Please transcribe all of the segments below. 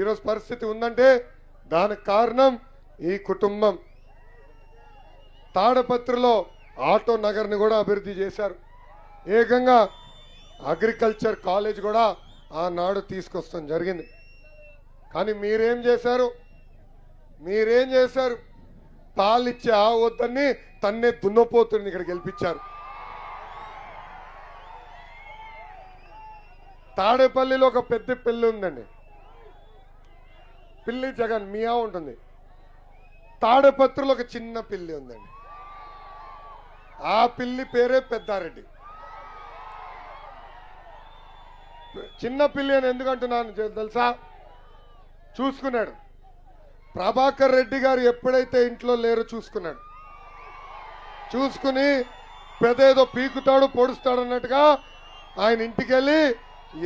ఈరోజు పరిస్థితి ఉందంటే దానికి కారణం ఈ కుటుంబం. తాడపత్రిలో ఆటో నగర్ని కూడా అభివృద్ధి చేశారు. ఏకంగా అగ్రికల్చర్ కాలేజ్ కూడా ఆనాడు తీసుకొస్తాం జరిగింది. కానీ మీరేం చేశారు? మీరేం చేశారు? పాలిచ్చే ఆ వద్దని తన్నే దున్నపోతుని ఇక్కడ గెలిపించారు. తాడేపల్లిలో ఒక పెద్ద పెళ్ళి ఉందండి. పిల్లి జగన్ మియా ఉంటుంది. తాడపత్రులు ఒక చిన్న పిల్లి ఉందండి. ఆ పిల్లి పేరే పెద్దారెడ్డి. చిన్న పిల్లి అని ఎందుకంటున్నాను తెలుసా? చూసుకున్నాడు. ప్రభాకర్ రెడ్డి గారు ఎప్పుడైతే ఇంట్లో లేరో చూసుకున్నాడు. చూసుకుని పెదేదో పీకుతాడు పొడుస్తాడు అన్నట్టుగా ఆయన ఇంటికి వెళ్ళి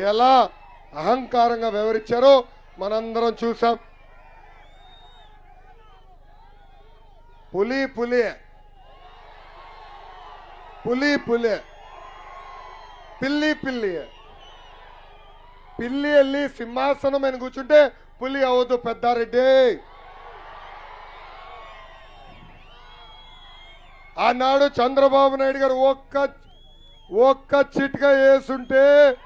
ఎలా అహంకారంగా వివరించారో మనందరం చూసాం. పులి పులి. పులి పులి. పిల్లి పిల్లి. పిల్లి వెళ్ళి సింహాసనం అని కూర్చుంటే పులి అవద్దు పెద్దారెడ్డి. ఆనాడు చంద్రబాబు నాయుడు గారు ఒక్క ఒక్క చిట్కా వేసుంటే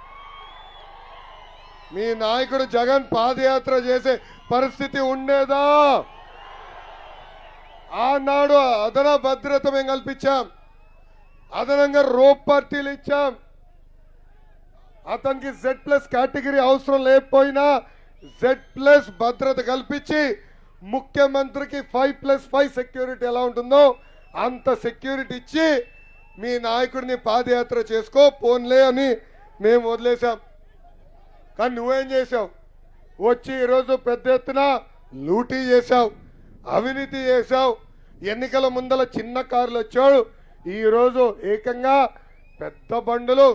మీ నాయకుడు జగన్ పాదయాత్ర చేసే పరిస్థితి ఉండేదా? ఆనాడు అదన భద్రత మేము కల్పించాం. అదనంగా రోప్ పార్టీలు ఇచ్చాం. అతనికి జెడ్ ప్లస్ కేటగిరీ అవసరం లేకపోయినా జెడ్ ప్లస్ భద్రత కల్పించి ముఖ్యమంత్రికి ఫైవ్ ప్లస్ ఫైవ్ సెక్యూరిటీ ఎలా ఉంటుందో అంత సెక్యూరిటీ ఇచ్చి మీ నాయకుడిని పాదయాత్ర చేసుకో పోన్లే అని మేము వదిలేశాం. కానీ నువ్వేం చేసావు వచ్చి ఈరోజు పెద్ద ఎత్తున లూటీ చేశావు అవినీతి చేశావు. ఎన్నికల ముందల చిన్న కారులు వచ్చాడు ఈరోజు ఏకంగా పెద్ద బండులు